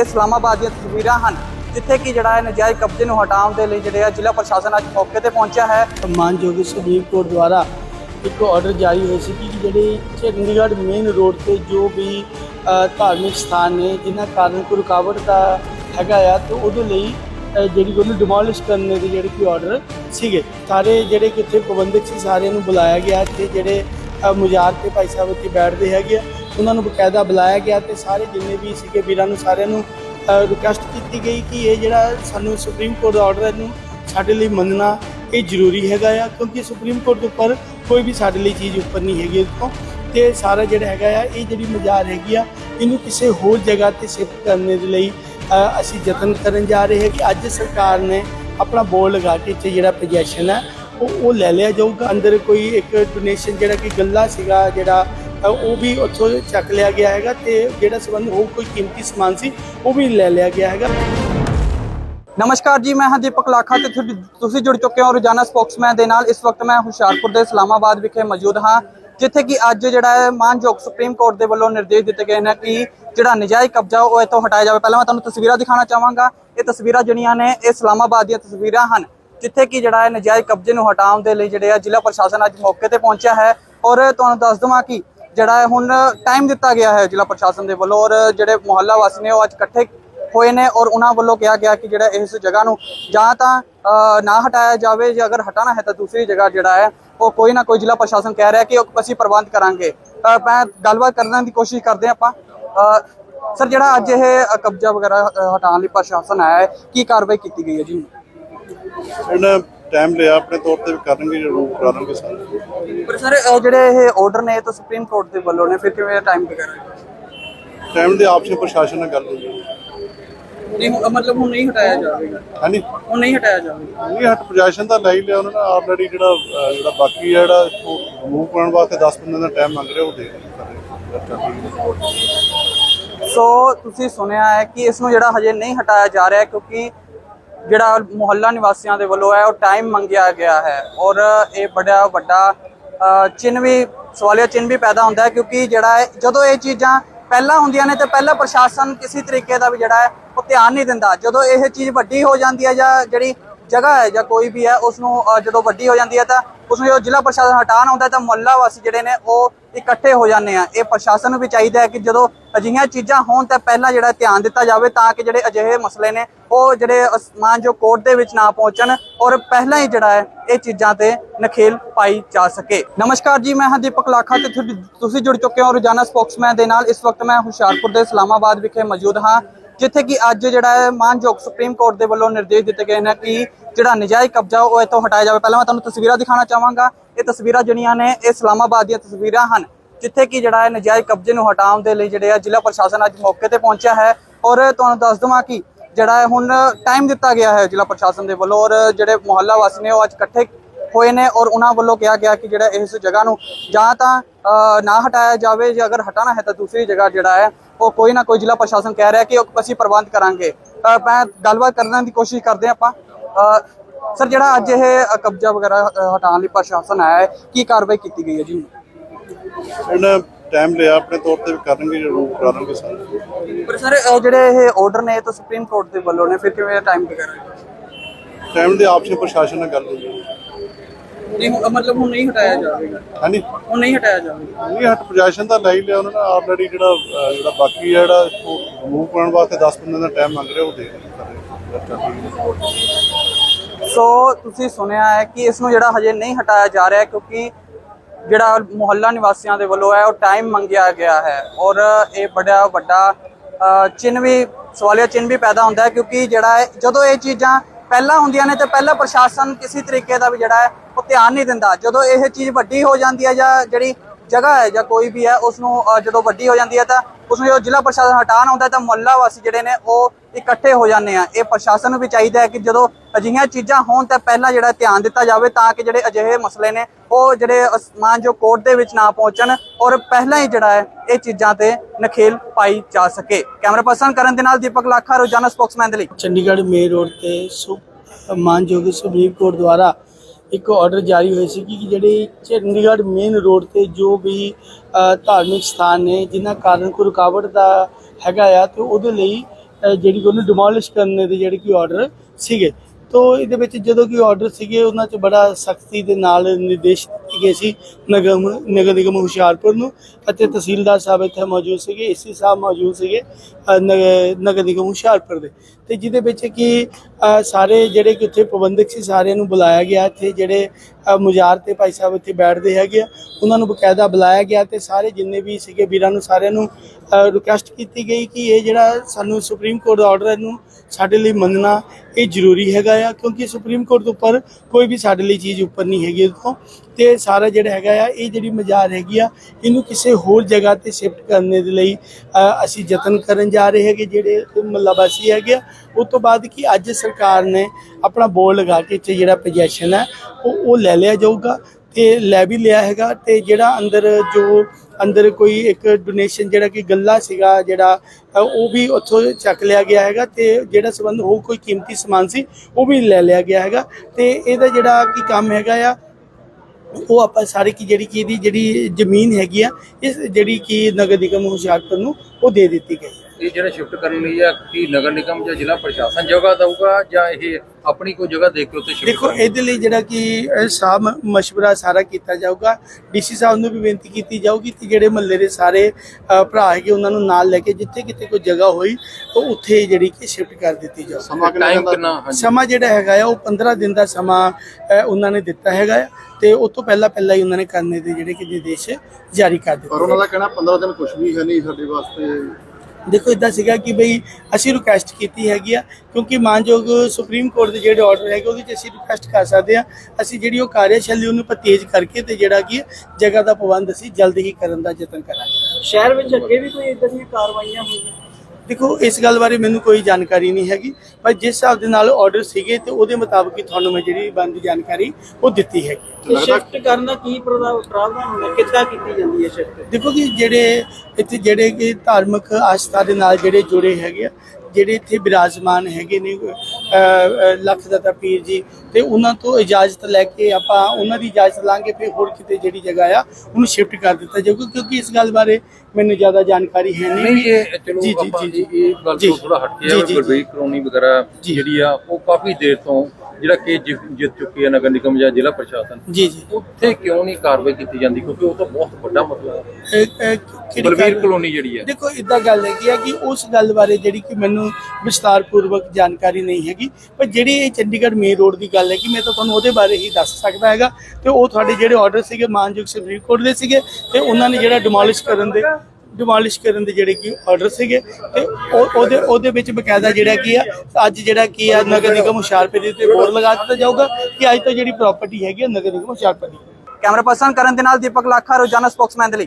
ਇਸਲਾਮਾਬਾਦ ਦੀਆਂ ਤਸਵੀਰਾਂ ਹਨ ਜਿੱਥੇ ਕਿ ਜਿਹੜਾ ਹੈ ਨਜਾਇਜ਼ ਕਬਜ਼ੇ ਨੂੰ ਹਟਾਉਣ ਦੇ ਲਈ ਜਿਹੜੇ ਆ ਜ਼ਿਲ੍ਹਾ ਪ੍ਰਸ਼ਾਸਨ ਅੱਜ ਮੌਕੇ ਤੇ ਪਹੁੰਚਿਆ ਹੈ। ਮਾਨਯੋਗ ਸੁਪਰੀਮ ਕੋਰਟ ਦੁਆਰਾ ਇੱਕ ਆਰਡਰ ਜਾਰੀ ਹੋਇਆ ਸੀ ਕਿ ਜਿਹੜੇ ਚੰਡੀਗੜ੍ਹ ਮੇਨ ਰੋਡ ਤੇ ਜੋ ਵੀ ਧਾਰਮਿਕ ਸਥਾਨ ਨੇ ਜਿਨ੍ਹਾਂ ਕਾਰਨ ਕੋਈ ਰੁਕਾਵਟ ਦਾ ਹੈਗਾ ਆ ਤੇ ਉਹਦੇ ਲਈ ਅ, ਜਿਹੜੀ ਉਹਨੂੰ ਡਿਮੋਲਿਸ਼ ਕਰਨ ਦੇ ਜਿਹੜੇ ਕਿ ਆਰਡਰ ਸੀਗੇ। ਸਾਰੇ ਜਿਹੜੇ ਕਿੱਥੇ ਪ੍ਰਬੰਧਕ ਸੀ ਸਾਰਿਆਂ ਨੂੰ ਬੁਲਾਇਆ ਗਿਆ। ਤੇ ਜਿਹੜੇ ਅ, ਤੇ ਭਾਈ ਸਾਹਿਬ ਉੱਥੇ ਬੈਠਦੇ ਹੈਗੇ ਆ। ਉਹਨਾਂ ਨੂੰ ਬਕਾਇਦਾ ਬੁਲਾਇਆ ਗਿਆ ਤੇ ਸਾਰੇ ਜਿੰਨੇ ਵੀ ਸੀਗੇ ਵੀਰਾਂ ਨੂੰ ਸਾਰਿਆਂ ਨੂੰ ਰਿਕੁਐਸਟ ਕੀਤੀ ਗਈ ਕਿ ਇਹ ਜਿਹੜਾ ਸਾਨੂੰ ਸੁਪਰੀਮ ਕੋਰਟ ਦਾ ਆਰਡਰ ਨੂੰ ਸਾਡੇ ਲਈ ਮੰਨਣਾ ਇਹ ਜ਼ਰੂਰੀ ਹੈਗਾ ਆ, ਕਿਉਂਕਿ ਸੁਪਰੀਮ ਕੋਰਟ ਦੇ ਉੱਪਰ ਕੋਈ ਵੀ ਸਾਡੇ ਲਈ ਚੀਜ਼ ਉੱਪਰ ਨਹੀਂ ਹੈਗੀ ਇਥੋਂ ਤੇ। ਸਾਰਾ ਜਿਹੜਾ ਹੈਗਾ ਆ, ਇਹ ਜਿਹੜੀ ਮਜ਼ਾਰ ਹੈਗੀ ਆ, ਇਹਨੂੰ ਕਿਸੇ ਹੋਰ ਜਗ੍ਹਾ ਤੇ ਸ਼ਿਫਟ ਕਰਨ ਦੇ ਲਈ ਅਸੀਂ ਯਤਨ ਕਰਨ ਜਾ ਰਹੇ ਹਾਂ ਕਿ ਅੱਜ ਸਰਕਾਰ ਨੇ ਆਪਣਾ ਬੋਰਡ ਲਗਾ ਕੇ ਇੱਥੇ ਜਿਹੜਾ ਪੋਜੀਸ਼ਨ ਹੈ, ਉਹ ਉਹ ਲੈ ਲਿਆ ਜਾਊਗਾ। ਅੰਦਰ ਕੋਈ ਇੱਕ ਡੋਨੇਸ਼ਨ ਜਿਹੜਾ ਕਿ ਗੱਲਾ ਸੀਗਾ, ਜਿਹੜਾ ਉਹ ਵੀ ਉੱਥੋਂ ਚੱਕ ਲਿਆ ਗਿਆ ਹੈਗਾ ਤੇ ਜਿਹੜਾ ਸੰਬੰਧ ਹੋਰ ਕੋਈ ਕੀਮਤੀ ਸਮਾਨ ਸੀ, ਉਹ ਵੀ ਲੈ ਲਿਆ ਗਿਆ ਹੈਗਾ। ਨਮਸਕਾਰ ਜੀ, ਮੈਂ ਹਾਂ ਦੀਪਕ ਲਾਖਾ ਤੇ ਤੁਸੀਂ ਜੁੜ ਚੁੱਕੇ ਹੋ ਰੋਜ਼ਾਨਾ ਸਪੋਕਸਮੈਨ ਦੇ ਨਾਲ। ਇਸ ਵਕਤ ਮੈਂ ਹੁਸ਼ਿਆਰਪੁਰ ਦੇ ਇਸਲਾਮਾਬਾਦ ਵਿਖੇ ਮੌਜੂਦ ਹਾਂ, ਜਿੱਥੇ ਕਿ ਅੱਜ ਜਿਹੜਾ ਹੈ ਮਾਨਯੋਗ ਸੁਪਰੀਮ ਕੋਰਟ ਦੇ ਵੱਲੋਂ ਨਿਰਦੇਸ਼ ਦਿੱਤੇ ਗਏ ਨੇ ਕਿ ਜਿਹੜਾ ਨਜਾਇਜ਼ ਕਬਜ਼ਾ ਉਹ ਇੱਥੋਂ ਹਟਾਇਆ ਜਾਵੇ। ਪਹਿਲਾਂ ਮੈਂ ਤੁਹਾਨੂੰ ਤਸਵੀਰਾਂ ਦਿਖਾਉਣਾ ਚਾਹਾਂਗਾ। ਇਹ ਤਸਵੀਰਾਂ ਜਿਹੜੀਆਂ ਨੇ, ਇਹ ਇਸਲਾਮਾਬਾਦ ਦੀਆਂ ਤਸਵੀਰਾਂ ਹਨ, ਜਿੱਥੇ ਕਿ ਜਿਹੜਾ ਹੈ ਨਜਾਇਜ਼ ਕਬਜ਼ੇ ਨੂੰ ਹਟਾਉਣ ਦੇ ਲਈ ਜਿਹੜੇ ਆ ਜ਼ਿਲ੍ਹਾ ਪ੍ਰਸ਼ਾਸਨ ਅੱਜ ਮੌਕੇ ਤੇ ਪਹੁੰਚਿਆ ਹੈ। ਔਰ ਤੁਹਾਨੂੰ ਦੱਸ ਦਵਾਂ ਕਿ ਜਿਹੜਾ ਹੁਣ ਟਾਈਮ ਦਿੱਤਾ ਗਿਆ ਹੈ ਜ਼ਿਲ੍ਹਾ ਪ੍ਰਸ਼ਾਸਨ ਦੇ ਵੱਲੋਂ ਔਰ ਜਿਹੜੇ ਮੁਹੱਲਾ ਵਾਸੀ ਨੇ ਉਹ ਅੱਜ ਇਕੱਠੇ ਹੋਏ ਨੇ ਔਰ ਉਹਨਾਂ ਵੱਲੋਂ ਕਿਹਾ ਗਿਆ ਕਿ ਜਿਹੜਾ ਇਸ ਜਗ੍ਹਾ ਨੂੰ ਜਾਂ ਤਾਂ ਨਾ ਹਟਾਇਆ ਜਾਵੇ ਜੇ ਅਗਰ ਹਟਾਣਾ ਹੈ ਤਾਂ ਦੂਸਰੀ ਜਗ੍ਹਾ ਜਿਹੜਾ ਹੈ ਉਹ ਕੋਈ ਨਾ ਕੋਈ ਜ਼ਿਲ੍ਹਾ ਪ੍ਰਸ਼ਾਸਨ ਕਹਿ ਰਿਹਾ ਕਿ ਉਹ ਅਸੀਂ ਪ੍ਰਬੰਧ ਕਰਾਂਗੇ। ਅ, ਮੈਂ ਗੱਲਬਾਤ ਕਰਨ ਦੀ ਕੋਸ਼ਿਸ਼ ਕਰਦੇ ਹਾਂ ਆਪਾਂ। ਸਰ ਜਿਹੜਾ ਅੱਜ ਇਹ ਕਬਜ਼ਾ ਵਗੈਰਾ ਹਟਾਉਣ ਲਈ ਪ੍ਰਸ਼ਾਸਨ ਆਇਆ ਹੈ ਕੀ ਕਾਰਵਾਈ ਕੀਤੀ ਗਈ ਹੈ ਜੀ ਟਾਈਮ ਲਿਆ ਆਪਣੇ ਤੌਰ ਤੇ ਵੀ ਕਰਨਗੇ ਜ਼ਰੂਰ ਕਰਾਂਗੇ ਸਾਰੇ। ਪਰ ਸਰ ਜਿਹੜੇ ਇਹ ਆਰਡਰ ਨੇ ਤਾਂ ਸੁਪਰੀਮ ਕੋਰਟ ਦੇ ਵੱਲੋਂ ਨੇ ਫਿਰ ਕਿਵੇਂ ਟਾਈਮ ਵਗੈਰਾ? ਟਾਈਮ ਦੇ ਆਪਸੇ ਪ੍ਰਸ਼ਾਸਨ ਨਾਲ ਗੱਲ ਹੋਈ। ਨਹੀਂ ਮਤਲਬ ਹੁਣ ਨਹੀਂ ਹਟਾਇਆ ਜਾਵੇਗਾ। ਹਾਂਜੀ। ਹੁਣ ਨਹੀਂ ਹਟਾਇਆ ਜਾਵੇਗਾ। ਨਹੀਂ ਹਟ ਪ੍ਰਸ਼ਾਸਨ ਦਾ ਲੈ ਹੀ ਲਿਆ ਉਹਨਾਂ ਨੇ ਆਲਰੇਡੀ ਜਿਹੜਾ ਅਹ, ਜਿਹੜਾ ਬਾਕੀ ਹੈ ਜਿਹੜਾ ਰਿਮੂਵ ਕਰਨ ਵਾਸਤੇ 10 15 ਦਾ ਟਾਈਮ ਮੰਗ ਰਿਹਾ ਉਹ ਦੇ ਰਹੇ ਸੋ ਤੁਸੀਂ ਸੁਣਿਆ ਹੈ ਕਿ ਇਸ ਨੂੰ ਜਿਹੜਾ ਹਜੇ ਨਹੀਂ ਹਟਾਇਆ ਜਾ ਰਿਹਾ ਕਿਉਂਕਿ ਜਿਹੜਾ ਮੁਹੱਲਾ ਨਿਵਾਸੀਆਂ ਦੇ ਵੱਲੋਂ ਹੈ ਉਹ ਟਾਈਮ ਮੰਗਿਆ ਗਿਆ ਹੈ। ਔਰ ਇਹ ਬੜਾ ਵੱਡਾ ਅ, ਚਿੰਨ੍ਹ ਵੀ ਸਵਾਲੀਆ ਚਿੰਨ੍ਹ ਵੀ ਪੈਦਾ ਹੁੰਦਾ ਹੈ ਕਿਉਂਕਿ ਜਿਹੜਾ ਹੈ ਜਦੋਂ ਇਹ ਚੀਜ਼ਾਂ ਪਹਿਲਾਂ ਹੁੰਦੀਆਂ ਨੇ ਤੇ ਪਹਿਲਾਂ ਪ੍ਰਸ਼ਾਸਨ ਕਿਸੇ ਤਰੀਕੇ ਦਾ ਵੀ ਜਿਹੜਾ ਹੈ ਉਹ ਧਿਆਨ ਨਹੀਂ ਦਿੰਦਾ। ਜਦੋਂ ਇਹ ਚੀਜ਼ ਵੱਡੀ ਹੋ ਜਾਂਦੀ ਹੈ ਜਾਂ ਜਿਹੜੀ ਜਗ੍ਹਾ ਹੈ ਜਾਂ ਕੋਈ ਵੀ ਹੈ ਉਸ ਨੂੰ ਜਦੋਂ ਵੱਡੀ ਹੋ ਜਾਂਦੀ ਹੈ ਤਾਂ ਉਸ ਨੂੰ ਜਦੋਂ ਜ਼ਿਲ੍ਹਾ ਪ੍ਰਸ਼ਾਸਨ ਹਟਾਉਣ ਆਉਂਦਾ ਤਾਂ ਮੁਹੱਲਾ ਵਾਸੀ ਜਿਹੜੇ ਨੇ ਉਹ ਇਕੱਠੇ ਹੋ ਜਾਂਦੇ ਆ। ਇਹ ਪ੍ਰਸ਼ਾਸਨ ਨੂੰ ਵੀ ਚਾਹੀਦਾ ਹੈ ਕਿ ਜਦੋਂ ਅਜਿਹੀਆਂ ਚੀਜ਼ਾਂ ਹੋਣ ਤਾਂ ਪਹਿਲਾਂ ਜਿਹੜਾ ਧਿਆਨ ਦਿੱਤਾ ਜਾਵੇ ਤਾਂ ਕਿ ਜਿਹੜੇ ਅਜਿਹੇ ਮਸਲੇ ਨੇ ਉਹ ਜਿਹੜੇ ਅਸਮਾਨ ਜੋ ਕੋਰਟ ਦੇ ਵਿੱਚ ਨਾ ਪਹੁੰਚਣ ਔਰ ਪਹਿਲਾਂ ਹੀ ਜਿਹੜਾ ਹੈ ਇਹ ਚੀਜ਼ਾਂ ਤੇ ਨਖੇਲ ਪਾਈ ਜਾ ਸਕੇ। ਨਮਸਕਾਰ ਜੀ, ਮੈਂ ਹਾਂ ਦੀਪਕ ਲਾਖਾ ਤੇ ਤੁਸੀਂ ਜੁੜ ਚੁੱਕੇ ਹੋ ਰੋਜ਼ਾਨਾ ਸਪੋਕਸਮੈਨ ਦੇ ਨਾਲ। ਇਸ ਵਕਤ ਮੈਂ ਹੁਸ਼ਿਆਰਪੁਰ ਦੇ ਇਸਲਾਮਾਬਾਦ ਵਿਖੇ ਮੌਜੂਦ ਹਾਂ। ਜਿੱਥੇ ਕਿ ਅੱਜ ਜਿਹੜਾ ਹੈ ਮਾਨਯੋਗ ਸੁਪਰੀਮ ਕੋਰਟ ਦੇ ਵੱਲੋਂ ਨਿਰਦੇਸ਼ ਦਿੱਤੇ ਗਏ ਨੇ ਕਿ ਜਿਹੜਾ ਨਜਾਇਜ਼ ਕਬਜ਼ਾ ਉਹ ਇੱਥੋਂ ਹਟਾਇਆ ਜਾਵੇ। ਪਹਿਲਾਂ ਮੈਂ ਤੁਹਾਨੂੰ ਤਸਵੀਰਾਂ ਦਿਖਾਉਣਾ ਚਾਹਾਂਗਾ। ਇਹ ਤਸਵੀਰਾਂ ਜਿਹੜੀਆਂ ਨੇ, ਇਹ ਇਸਲਾਮਾਬਾਦ ਦੀਆਂ ਤਸਵੀਰਾਂ ਹਨ, ਜਿੱਥੇ ਕਿ ਜਿਹੜਾ ਹੈ ਨਜਾਇਜ਼ ਕਬਜ਼ੇ ਨੂੰ ਹਟਾਉਣ ਦੇ ਲਈ ਜਿਹੜੇ ਆ ਜ਼ਿਲ੍ਹਾ ਪ੍ਰਸ਼ਾਸਨ ਅੱਜ ਮੌਕੇ ਤੇ ਪਹੁੰਚਿਆ ਹੈ। ਔਰ ਤੁਹਾਨੂੰ ਦੱਸ ਦਵਾਂ ਕਿ ਜਿਹੜਾ ਹੈ ਹੁਣ ਟਾਈਮ ਦਿੱਤਾ ਗਿਆ ਹੈ ਜ਼ਿਲ੍ਹਾ ਪ੍ਰਸ਼ਾਸਨ ਦੇ ਵੱਲੋਂ ਔਰ ਜਿਹੜੇ ਮੁਹੱਲਾ ਵਾਸੀ ਨੇ ਉਹ ਅੱਜ ਇਕੱਠੇ ਹੋਏ ਨੇ ਔਰ ਉਹਨਾਂ ਵੱਲੋਂ ਕਿਹਾ ਗਿਆ ਕਿ ਜਿਹੜਾ ਇਸ ਜਗ੍ਹਾ ਨੂੰ ਜਾਂ ਤਾਂ ਨਾ ਹਟਾਇਆ ਜਾਵੇ ਜੇ ਅਗਰ ਹਟਾਣਾ ਹੈ ਤਾਂ ਦੂਸਰੀ ਜਗ੍ਹਾ ਜਿਹੜਾ ਹੈ ਉਹ ਕੋਈ ਨਾ ਕੋਈ ਜ਼ਿਲ੍ਹਾ ਪ੍ਰਸ਼ਾਸਨ ਕਹਿ ਰਿਹਾ ਕਿ ਉਹ ਅਸੀਂ ਪ੍ਰਬੰਧ ਕਰਾਂਗੇ। ਅ, ਮੈਂ ਗੱਲਬਾਤ ਕਰਨ ਦੀ ਕੋਸ਼ਿਸ਼ ਕਰਦੇ ਆਪਾਂ। ਸਰ ਜਿਹੜਾ ਅੱਜ ਇਹ ਕਬਜ਼ਾ ਵਗੈਰਾ ਹਟਾਉਣ ਲਈ ਪ੍ਰਸ਼ਾਸਨ ਆਇਆ ਹੈ ਕੀ ਕਾਰਵਾਈ ਕੀਤੀ ਗਈ ਹੈ ਜੀ ਇਹਨਾਂ ਟਾਈਮ ਲਿਆ ਆਪਣੇ ਤੌਰ ਤੇ ਵੀ ਕਰਨਗੇ ਜ਼ਰੂਰ ਕਰਾਂਗੇ ਸਾਰੇ। ਪਰ ਸਰ ਜਿਹੜੇ ਇਹ ਆਰਡਰ ਨੇ ਤਾਂ ਸੁਪਰੀਮ ਕੋਰਟ ਦੇ ਵੱਲੋਂ ਨੇ ਫਿਰ ਕਿਵੇਂ ਟਾਈਮ ਵਗੈਰਾ ਟਾਈਮ ਦੇ ਆਪਸੇ ਪ੍ਰਸ਼ਾਸਨ ਨਾਲ ਗੱਲ ਹੋਈ। ਨਹੀਂ ਮਤਲਬ ਹੁਣ ਨਹੀਂ ਹਟਾਇਆ ਜਾਵੇਗਾ। ਹਾਂਜੀ। ਹੁਣ ਨਹੀਂ ਹਟਾਇਆ ਜਾਵੇਗਾ। ਨਹੀਂ ਹਟ ਪ੍ਰਸ਼ਾਸਨ ਦਾ ਲੈ ਹੀ ਲਿਆ ਉਹਨਾਂ ਨੇ ਆਲਰੇਡੀ ਜਿਹੜਾ ਅਹ, ਜਿਹੜਾ ਬਾਕੀ ਹੈ ਜਿਹੜਾ ਉਹ ਰਿਮੂਵ ਕਰਨ ਵਾਸਤੇ 10 15 ਦਾ ਟਾਈਮ ਮੰਗ ਰਿਹਾ ਉਹ ਦੇ ਰਹੇ ਸੋ ਤੁਸੀਂ ਸੁਣਿਆ ਹੈ ਕਿ ਇਸ ਨੂੰ ਜਿਹੜਾ ਹਜੇ ਨਹੀਂ ਹਟਾਇਆ ਜਾ ਰਿਹਾ ਕਿਉਂਕਿ ਜਿਹੜਾ ਮੁਹੱਲਾ ਨਿਵਾਸੀਆਂ ਦੇ ਵੱਲੋਂ ਹੈ ਉਹ ਟਾਈਮ ਮੰਗਿਆ ਗਿਆ ਹੈ। ਔਰ ਇਹ ਬੜਾ ਵੱਡਾ ਅ, ਚਿੰਨ੍ਹ ਵੀ ਸਵਾਲੀਆ ਚਿੰਨ੍ਹ ਵੀ ਪੈਦਾ ਹੁੰਦਾ ਹੈ ਕਿਉਂਕਿ ਜਿਹੜਾ ਹੈ ਜਦੋਂ ਇਹ ਚੀਜ਼ਾਂ ਪਹਿਲਾਂ ਹੁੰਦੀਆਂ ਨੇ ਤੇ ਪਹਿਲਾਂ ਪ੍ਰਸ਼ਾਸਨ ਕਿਸੇ ਤਰੀਕੇ ਦਾ ਵੀ ਜਿਹੜਾ ਹੈ, ਉਹ ਧਿਆਨ ਨਹੀਂ ਦਿੰਦਾ। ਜਦੋਂ ਇਹ ਚੀਜ਼ ਵੱਡੀ ਹੋ ਜਾਂਦੀ ਹੈ ਜਾਂ ਜਿਹੜੀ ਜਗ੍ਹਾ ਹੈ ਜਾਂ ਕੋਈ ਵੀ ਹੈ ਉਸ ਨੂੰ ਜਦੋਂ ਵੱਡੀ ਹੋ ਜਾਂਦੀ ਹੈ ਤਾਂ ਉਸ ਨੂੰ ਜਦੋਂ ਜ਼ਿਲ੍ਹਾ ਪ੍ਰਸ਼ਾਸਨ ਹਟਾਉਣ ਆਉਂਦਾ ਤਾਂ ਮੁਹੱਲਾ ਵਾਸੀ ਜਿਹੜੇ ਨੇ ਉਹ ਇਕੱਠੇ ਹੋ ਜਾਂਦੇ ਆ। ਇਹ ਪ੍ਰਸ਼ਾਸਨ ਨੂੰ ਵੀ ਚਾਹੀਦਾ ਹੈ ਕਿ ਜਦੋਂ ਅਜਿਹੀਆਂ ਚੀਜ਼ਾਂ ਹੋਣ ਤਾਂ ਪਹਿਲਾਂ ਜਿਹੜਾ ਧਿਆਨ ਦਿੱਤਾ ਜਾਵੇ ਤਾਂ ਕਿ ਜਿਹੜੇ ਅਜਿਹੇ ਮਸਲੇ ਨੇ ਉਹ ਜਿਹੜੇ ਅਸਮਾਨ ਜੋ ਕੋਰਟ ਦੇ ਵਿੱਚ ਨਾ ਪਹੁੰਚਣ ਔਰ ਪਹਿਲਾਂ ਹੀ ਜਿਹੜਾ ਹੈ ਇਹ ਚੀਜ਼ਾਂ ਤੇ ਨਖੇਲ ਪਾਈ ਜਾ ਸਕੇ। ਕੈਮਰਾ ਪਰਸਨ ਕਰਨ ਦੇ ਨਾਲ ਦੀਪਕ ਲਾਖਾ, ਰੋਜ਼ਾਨਾ ਸਪੋਕਸਮੈਨ ਦੇ ਲਈ। ਚੰਡੀਗੜ੍ਹ ਮੇਨ ਰੋਡ ਤੇ ਮਾਨਯੋਗ ਸੁਪਰੀਮ ਕੋਰਟ ਦੁਆਰਾ ਇੱਕ ਆਰਡਰ ਜਾਰੀ ਹੋਇਆ ਸੀ ਕਿ ਜਿਹੜੇ ਚੰਡੀਗੜ੍ਹ ਮੇਨ ਰੋਡ ਤੇ ਜੋ ਵੀ ਧਾਰਮਿਕ ਸਥਾਨ ਨੇ, ਜਿਨ੍ਹਾਂ ਕਾਰਨ ਕੋਈ ਰੁਕਾਵਟ ਦਾ ਹੈਗਾ ਆ, ਤੇ ਉਹਦੇ ਲਈ ਜਿਹੜੀ ਕਿ ਉਹਨੂੰ ਡਿਮੋਲਿਸ਼ ਕਰਨ ਦੇ ਜਿਹੜੇ ਕਿ ਆਰਡਰ ਸੀਗੇ। ਤੋ ਇਹਦੇ ਵਿੱਚ ਜਦੋਂ ਕਿ ਆਰਡਰ ਸੀਗੇ, ਉਹਨਾਂ 'ਚ ਬੜਾ ਸਖਤੀ ਦੇ ਨਾਲ ਨਿਰਦੇਸ਼ ਗਏ ਸੀ ਨਗਮ ਨਗਰ ਨਿਗਮ ਹੁਸ਼ਿਆਰਪੁਰ ਨੂੰ ਅਤੇ ਤਹਿਸੀਲਦਾਰ ਸਾਹਿਬ ਇੱਥੇ ਮੌਜੂਦ ਸੀਗੇ, ਏਸੀ ਸਾਹਿਬ ਮੌਜੂਦ ਸੀਗੇ ਨਗਰ ਨਿਗਮ ਹੁਸ਼ਿਆਰਪੁਰ ਦੇ। ਤੇ ਜਿਹਦੇ ਵਿੱਚ ਕਿ ਸਾਰੇ ਜਿਹੜੇ ਕਿ ਉੱਥੇ ਪ੍ਰਬੰਧਕ ਸੀ, ਸਾਰਿਆਂ ਨੂੰ ਬੁਲਾਇਆ ਗਿਆ ਇੱਥੇ, ਜਿਹੜੇ ਅਹ ਮੁਜਾਰ ਤੇ ਭਾਈ ਸਾਹਿਬ ਇੱਥੇ ਬੈਠਦੇ ਹੈਗੇ ਆ, ਉਹਨਾਂ ਨੂੰ ਬਕਾਇਦਾ ਬੁਲਾਇਆ ਗਿਆ ਤੇ ਸਾਰੇ ਜਿੰਨੇ ਵੀ ਸੀਗੇ ਵੀਰਾਂ ਨੂੰ ਸਾਰਿਆਂ ਨੂੰ ਰਿਕੁਐਸਟ ਕੀਤੀ ਗਈ ਕਿ ਇਹ ਜਿਹੜਾ ਸਾਨੂੰ ਸੁਪਰੀਮ ਕੋਰਟ ਦਾ ਆਰਡਰ ਹੈ, ਇਹਨੂੰ ਸਾਡੇ ਲਈ ਮੰਨਣਾ ਇਹ ਜ਼ਰੂਰੀ ਹੈਗਾ ਆ, ਕਿਉਂਕਿ ਸੁਪਰੀਮ ਕੋਰਟ ਦੇ ਉੱਪਰ ਕੋਈ ਵੀ ਸਾਡੇ ਲਈ ਚੀਜ਼ ਉੱਪਰ ਨਹੀਂ ਹੈਗੀ ਇਹਦੇ ਤੋਂ ਤੇ ਸਾਰਾ ਜਿਹੜਾ ਹੈਗਾ ਆ, ਇਹ ਜਿਹੜੀ ਮਜ਼ਾਰ ਹੈਗੀ ਆ, ਇਹਨੂੰ ਕਿਸੇ ਹੋਰ ਜਗ੍ਹਾ ਤੇ ਸ਼ਿਫਟ ਕਰਨ ਦੇ ਲਈ ਅਸੀਂ ਯਤਨ ਕਰਨ ਜਾ ਰਹੇ ਹੈਗੇ, ਜਿਹੜੇ ਮਹੱਲਾਬਾਸੀ ਹੈਗੇ ਆ ਉਸ ਤੋਂ ਬਾਅਦ ਕਿ ਅੱਜ ਸਰਕਾਰ ਨੇ ਆਪਣਾ ਬੋਰਡ ਲਗਾ ਕੇ ਇੱਥੇ ਜਿਹੜਾ ਪੋਜੀਸ਼ਨ ਹੈ, ਉਹ ਉਹ ਲੈ ਲਿਆ ਜਾਊਗਾ ਤੇ ਲੈ ਵੀ ਲਿਆ ਹੈਗਾ ਤੇ ਜਿਹੜਾ ਅੰਦਰ ਜੋ ਅੰਦਰ ਕੋਈ ਇੱਕ ਡੋਨੇਸ਼ਨ ਜਿਹੜਾ ਕਿ ਗੱਲਾ ਸੀਗਾ ਜਿਹੜਾ ਉਹ ਵੀ ਉੱਥੋਂ ਚੱਕ ਲਿਆ ਗਿਆ ਹੈਗਾ ਤੇ ਜਿਹੜਾ ਸੰਬੰਧ ਹੋ ਕੋਈ ਕੀਮਤੀ ਸਮਾਨ ਸੀ, ਉਹ ਵੀ ਲੈ ਲਿਆ ਗਿਆ ਹੈਗਾ ਤੇ ਇਹਦਾ ਜਿਹੜਾ ਕੀ ਕੰਮ ਹੈਗਾ ਆ ਉਹ ਆਪਾਂ ਸਾਰੇ ਕੀ ਜਿਹੜੀ ਕੀ ਇਹਦੀ ਜਿਹੜੀ ਜ਼ਮੀਨ ਹੈਗੀ ਆ, ਇਸ ਜਿਹੜੀ ਕਿ ਨਗਰ ਨਿਗਮ ਹੁਸ਼ਿਆਰਪੁਰ ਨੂੰ ਉਹ ਦੇ ਦਿੱਤੀ ਗਈ ਹੈ। ਇਹ ਜਿਹੜਾ ਸ਼ਿਫਟ ਕਰਨ ਲਈ ਆ ਕੀ ਨਗਰ ਨਿਗਮ ਜਾਂ ਜ਼ਿਲ੍ਹਾ ਪ੍ਰਸ਼ਾਸਨ ਜਗ੍ਹਾ ਦਊਗਾ ਜਾਂ ਇਹ ਆਪਣੀ ਕੋਈ ਜਗ੍ਹਾ ਦੇਖ ਕੇ ਉੱਥੇ ਸ਼ਿਫਟ ਦੇਖੋ ਇਹਦੇ ਲਈ ਜਿਹੜਾ ਕਿ ਇਹ ਸਾਬ ਮਸ਼ਵਰਾ ਸਾਰਾ ਕੀਤਾ ਜਾਊਗਾ। ਡੀਸੀ ਸਾਹਿਬ ਨੂੰ ਵੀ ਬੇਨਤੀ ਕੀਤੀ ਜਾਊਗੀ ਕਿ ਜਿਹੜੇ ਮਹੱਲੇ ਦੇ ਸਾਰੇ ਭਰਾ ਹੈਗੇ ਉਹਨਾਂ ਨੂੰ ਨਾਲ ਲੈ ਕੇ ਜਿੱਥੇ ਕਿਤੇ ਕੋਈ ਜਗ੍ਹਾ ਹੋਈ ਤਾਂ ਉੱਥੇ ਜਿਹੜੀ ਕਿ ਸ਼ਿਫਟ ਕਰ ਦਿੱਤੀ ਜਾਊ। ਸਮਾਂ ਟਾਈਮ? ਕਿੰਨਾ? ਸਮਾਂ ਜਿਹੜਾ ਹੈਗਾ ਉਹ 15 ਦਿਨ ਦਾ ਸਮਾਂ ਉਹਨਾਂ ਨੇ ਦਿੱਤਾ ਹੈਗਾ ਤੇ ਉਸ ਤੋਂ ਪਹਿਲਾਂ ਪਹਿਲਾਂ ਹੀ ਉਹਨਾਂ ਨੇ ਕਰਨੇ ਦੇ ਜਿਹੜੇ ਕਿ ਨਿਰਦੇਸ਼ ਜਾਰੀ ਕਰ ਦਿੱਤੇ ਪਰ ਉਹਨਾਂ ਦਾ ਕਹਿਣਾ 15 ਦਿਨ ਕੁਝ ਵੀ ਹੈ ਨਹੀਂ ਸਾਡੇ ਵਾਸਤੇ। ਦੇਖੋ ਇਦਾਂ ਸੀਗਾ ਕਿ ਬਈ ਅਸੀਂ ਰਿਕੁਐਸਟ ਕੀਤੀ ਹੈਗੀ ਆ, ਕਿਉਂਕਿ ਮਾਨਯੋਗ ਸੁਪਰੀਮ ਕੋਰਟ ਦੇ ਜਿਹੜੇ ਆਰਡਰ ਹੈਗੇ, ਉਹਦੇ 'ਚ ਅਸੀਂ ਰਿਕੁਐਸਟ ਕਰ ਸਕਦੇ ਆ। ਅਸੀਂ ਜਿਹੜੀ ਉਹ ਕਾਰਜਸ਼ੈਲੀ ਉਹਨੂੰ ਆਪਾਂ ਤੇਜ਼ ਕਰਕੇ ਤੇ ਜਿਹੜਾ ਕਿ ਜਗ੍ਹਾ ਦਾ ਪ੍ਰਬੰਧ ਅਸੀਂ ਜਲਦ ਹੀ ਕਰਨ ਦਾ ਯਤਨ ਕਰਾਂਗੇ। ਸ਼ਹਿਰ ਵਿੱਚ ਅੱਗੇ ਵੀ ਕੋਈ ਇਦਾਂ ਦੀਆਂ ਕਾਰਵਾਈਆਂ ਹੋਈਆਂ? ਦੇਖੋ ਇਸ ਗੱਲ ਬਾਰੇ ਮੈਨੂੰ ਕੋਈ ਜਾਣਕਾਰੀ ਨਹੀਂ ਹੈਗੀ ਪਰ ਜਿਸ ਹਿਸਾਬ ਦੇ ਨਾਲ ਆਰਡਰ ਸੀਗੇ ਤੇ ਉਹਦੇ ਮੁਤਾਬਕ ਹੀ ਤੁਹਾਨੂੰ ਮੈਂ ਜਿਹੜੀ ਬੰਦੀ ਜਾਣਕਾਰੀ ਉਹ ਦਿੱਤੀ ਹੈਗੀ। ਸ਼ਿਫਟ ਕਰਨ ਦਾ ਕੀ ਪ੍ਰਾਵਧਾਨ ਹੋਣਾ ਕਿੱਦਾਂ ਕੀਤੀ ਜਾਂਦੀ ਹੈ ਸ਼ਿਫਟ ਦੇਖੋ ਕਿ ਜਿਹੜੇ ਇੱਥੇ ਜਿਹੜੇ ਕਿ ਧਾਰਮਿਕ ਆਸਥਾ ਦੇ ਨਾਲ ਜਿਹੜੇ ਜੁੜੇ ਹੈਗੇ ਆ ਜਿਹੜੇ ਇੱਥੇ ਬਿਰਾਜਮਾਨ ਹੈਗੇ ਨੇ ਲੱਖ ਦਾਤਾ ਪੀਰ ਜੀ ਤੇ ਉਹਨਾਂ ਤੋਂ ਇਜਾਜ਼ਤ ਲੈ ਕੇ ਆਪਾਂ ਉਹਨਾਂ ਦੀ ਇਜਾਜ਼ਤ ਲਾਂਗੇ ਫਿਰ ਹੋਰ ਕਿਤੇ ਜਿਹੜੀ ਜਗ੍ਹਾ ਆ ਉਹਨੂੰ ਸ਼ਿਫਟ ਕਰ ਦਿੱਤਾ ਜਾਊਗਾ ਕਿਉਂਕਿ ਇਸ ਗੱਲ ਬਾਰੇ ਮੈਨੂੰ ਜ਼ਿਆਦਾ ਜਾਣਕਾਰੀ ਹੈ ਨਹੀਂ ਨਹੀਂ ਇਹ ਚਲੋ ਜੀ, ਜੀ, ਜੀ। ਇਹ ਗੱਲ। ਤੋਂ ਥੋੜਾ ਹਟ ਗਿਆ ਗੁਰਬੀਰ ਕਲੋਨੀ ਵਗੈਰਾ। ਜਿਹੜੀ ਆ ਉਹ ਕਾਫੀ ਦੇਰ ਤੋਂ ਜਿਹੜਾ ਕਿ ਜਿੱਤ ਚੁੱਕੀ ਹੈ ਨਗਰ ਨਿਗਮ ਜਾਂ ਜ਼ਿਲ੍ਹਾ ਪ੍ਰਸ਼ਾਸਨ ਜੀ ਜੀ ਉੱਥੇ ਕਿਉਂ ਨਹੀਂ ਕਾਰਵਾਈ ਕੀਤੀ ਜਾਂਦੀ ਕਿਉਂਕਿ ਉਹ ਤਾਂ ਬਹੁਤ ਵੱਡਾ ਮਸਲਾ ਹੈ ਬਲਵੀਰ ਕਲੋਨੀ ਜਿਹੜੀ ਹੈ। ਦੇਖੋ ਇਦਾਂ ਗੱਲ ਹੈਗੀ ਆ ਕਿ ਉਸ ਗੱਲ ਬਾਰੇ ਜਿਹੜੀ ਕਿ ਮੈਨੂੰ ਵਿਸਤਾਰ ਪੂਰਵਕ ਜਾਣਕਾਰੀ ਨਹੀਂ ਹੈਗੀ। ਪਰ ਜਿਹੜੀ ਇਹ ਚੰਡੀਗੜ੍ਹ ਮੇਨ ਰੋਡ ਦੀ ਗੱਲ ਹੈ ਕਿ ਮੈਂ ਤਾਂ ਤੁਹਾਨੂੰ ਉਹਦੇ ਬਾਰੇ ਹੀ ਦੱਸ ਸਕਦਾ ਹੈਗਾ। ਤੇ ਉਹ ਤੁਹਾਡੇ ਜਿਹੜੇ ਆਰਡਰ ਸੀਗੇ ਮਾਨਯੋਗ ਸੁਪਰੀਮ ਕੋਰਟ ਦੇ ਸੀਗੇ ਤੇ ਉਹਨਾਂ ਨੇ ਜਿਹੜਾ ਡਿਮੋਲਿਸ਼ ਕਰਨ ਦੇ ਡਿਮੋਲਿਸ਼ ਕਰਨ ਦੇ ਜਿਹੜੇ ਕਿ ਆਰਡਰ ਸੀਗੇ ਤੇ ਉਹ- ਉਹਦੇ ਉਹਦੇ ਵਿੱਚ ਬਕਾਇਦਾ ਜਿਹੜਾ ਕੀ ਆ ਅੱਜ ਜਿਹੜਾ ਕੀ ਆ ਨਗਰ ਨਿਗਮ ਹੁਸ਼ਿਆਰਪੁਰ ਦੇ ਉੱਤੇ ਬੋਰਡ ਲਗਾ ਦਿੱਤਾ ਜਾਊਗਾ ਕਿ ਅੱਜ ਤੋਂ ਜਿਹੜੀ ਪ੍ਰਾਪਰਟੀ ਹੈਗੀ ਆ ਨਗਰ ਨਿਗਮ ਹੁਸ਼ਿਆਰਪੁਰ ਦੀ। ਕੈਮਰਾ ਪਰਸਨ ਕਰਨ ਦੇ ਨਾਲ ਦੀਪਕ ਲਾਖਾ ਰੋਜ਼ਾਨਾ ਸਪੋਕਸਮੈਨ ਦੇ ਲਈ।